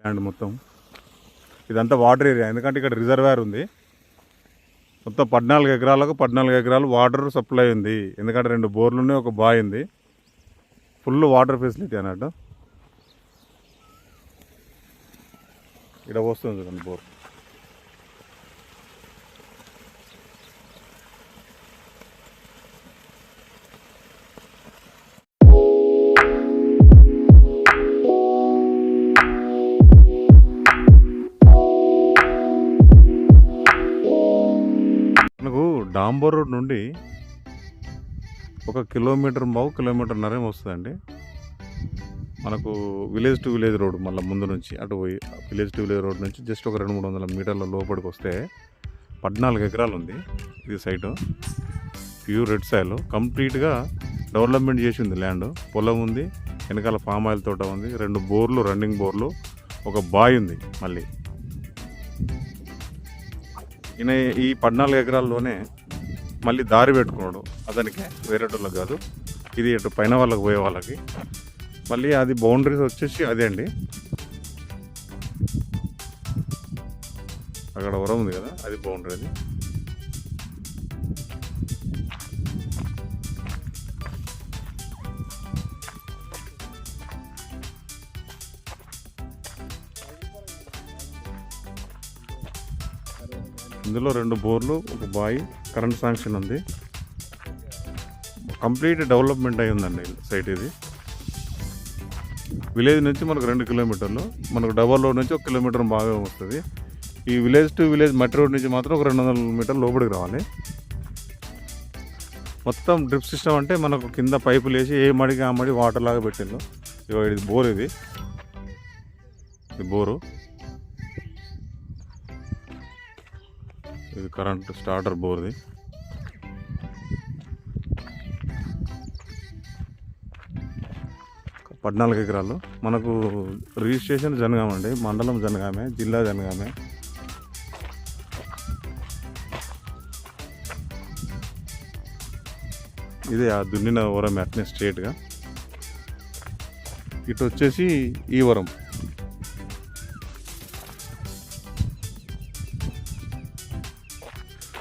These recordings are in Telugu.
ల్యాండ్ మొత్తం. ఇదంతా వాటర్ ఏరియా. ఎందుకంటే ఇక్కడ రిజర్వేర్ ఉంది. మొత్తం పద్నాలుగు ఎకరాలకు పద్నాలుగు ఎకరాలు వాటర్ సప్లై ఉంది. ఎందుకంటే రెండు బోర్లు ఉన్నాయి ఒక బాయ్ ఉంది. ఫుల్ వాటర్ ఫెసిలిటీ అన్నట్టు. ఇక్కడ వస్తుంది చూడండి బోర్. డాంబర్ రోడ్ నుండి ఒక కిలోమీటర్ బావు కిలోమీటర్న్నర వస్తుందండి. మనకు విలేజ్ టు విలేజ్ రోడ్ మళ్ళీ ముందు నుంచి అటు పోయి విలేజ్ టు విలేజ్ రోడ్ నుంచి జస్ట్ ఒక రెండు మూడు వందల మీటర్ల లోపలికి వస్తే పద్నాలుగు ఎకరాలు ఉంది ఇది సైటు. Pure red soil. కంప్లీట్గా డెవలప్మెంట్ చేసి ఉంది ల్యాండ్. పొలం ఉంది వెనకాల ఫామ్ ఆయిల్ తోట ఉంది రెండు బోర్లు రన్నింగ్ బోర్లు ఒక బాయ్ ఉంది మళ్ళీ. ఈయన ఈ పద్నాలుగు ఎకరాల్లోనే మళ్ళీ దారి పెట్టుకున్నాడు. అతనికి వేరేటోళ్ళకి కాదు. ఇది ఇటు పైన వాళ్ళకి పోయే వాళ్ళకి. మళ్ళీ అది బౌండరీస్ వచ్చేసి అదే అండి. అక్కడ వరం ఉంది కదా అది బౌండరీ అది. ఇందులో రెండు బోర్లు ఒక బాయి కరెంట్ శాంక్షన్ ఉంది. కంప్లీట్ డెవలప్మెంట్ అయి ఉందండి సైట్ ఇది. విలేజ్ నుంచి మనకు రెండు కిలోమీటర్లు మనకు డబల్ రోడ్ నుంచి ఒక కిలోమీటర్ బాగా వస్తుంది. ఈ విలేజ్ టు విలేజ్ మట్టి రోడ్ నుంచి మాత్రం ఒక రెండు వందల మీటర్లు లోపలికి రావాలి. మొత్తం డ్రిప్ సిస్టమ్ అంటే మనకు కింద పైపులు వేసి ఏ మడికి ఆ మడి వాటర్ లాగా పెట్టిండు ఇది బోర్ ఇది. ఇది బోరు. ఇది కరెంట్ స్టార్టర్ బోర్ది. పద్నాలుగు ఎకరాలు. మనకు రిజిస్ట్రేషన్ జనగామ అండి మండలం జనగామే జిల్లా జనగామే. ఇది ఆ దున్నిన వరం అట్నే స్ట్రేట్గా. ఇటు వచ్చేసి ఈ వరం.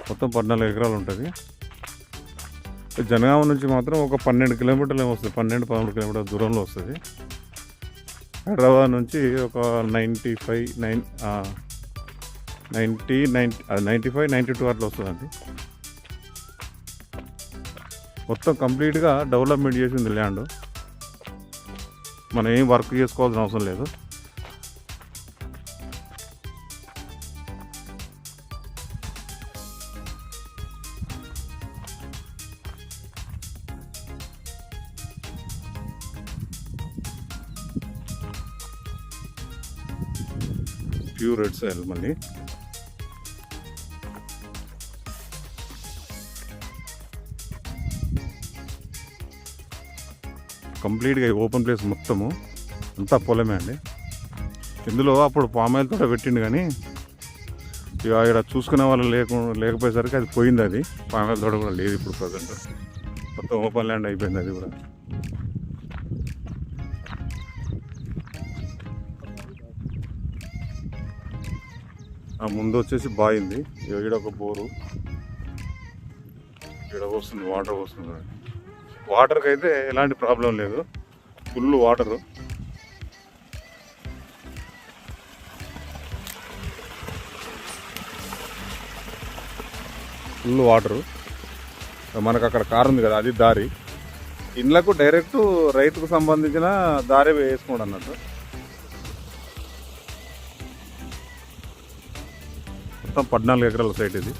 మొత్తం పద్నాలుగు ఎకరాలు ఉంటుంది. జనగామ నుంచి మాత్రం ఒక పన్నెండు కిలోమీటర్లు వస్తుంది. పన్నెండు పదమూడు కిలోమీటర్ల దూరంలో వస్తుంది. హైదరాబాద్ నుంచి ఒక ninety five nine ninety ninety ninety five ninety two అట్లా వస్తుందండి. మొత్తం కంప్లీట్గా డెవలప్మెంట్ చేసింది ల్యాండ్. మనం ఏం వర్క్ చేసుకోవాల్సిన అవసరం లేదు. ప్యూర్ రెడ్ సాయిల్ మళ్ళీ. కంప్లీట్గా ఓపెన్ ప్లేస్ మొత్తము అంతా పొలమే అండి. ఇందులో అప్పుడు పామ్ ఆయిల్ తోట పెట్టిండు కానీ ఇక ఇక్కడ చూసుకునే వాళ్ళు లేకు లేకపోయేసరికి అది పోయింది అది. పామ్ ఆయిల్ తోట కూడా లేదు ఇప్పుడు ప్రజెంట్ మొత్తం ఓపెన్ ల్యాండ్ అయిపోయింది అది కూడా. ముందు వచ్చేసి బాయింది. ఈడ ఒక బోరు. ఈడ వస్తుంది వాటర్ వస్తుంది వాటర్కి అయితే ఎలాంటి ప్రాబ్లం లేదు. Full water. Full water. మనకు అక్కడ కారు ఉంది కదా అది దారి. ఇండ్లకు డైరెక్ట్ రైతుకు సంబంధించిన దారి వేసుకోండి అన్నట్టు మొత్తం పద్నాలుగు ఎకరాల సైట్ ఇది.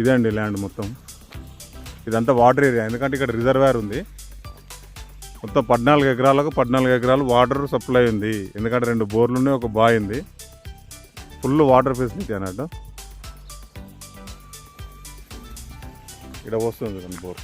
ఇదే అండి ల్యాండ్ మొత్తం. ఇదంతా వాటర్ ఏరియా ఎందుకంటే ఇక్కడ రిజర్వేర్ ఉంది. మొత్తం పద్నాలుగు ఎకరాలకు పద్నాలుగు ఎకరాలు వాటర్ సప్లై ఉంది. ఎందుకంటే రెండు బోర్లు ఉన్నాయి ఒక బాయ్ ఉంది. ఫుల్ వాటర్ ఫెసిలిటీ అన్నట్టు. ఇక్కడ వస్తుంది చూడండి బోర్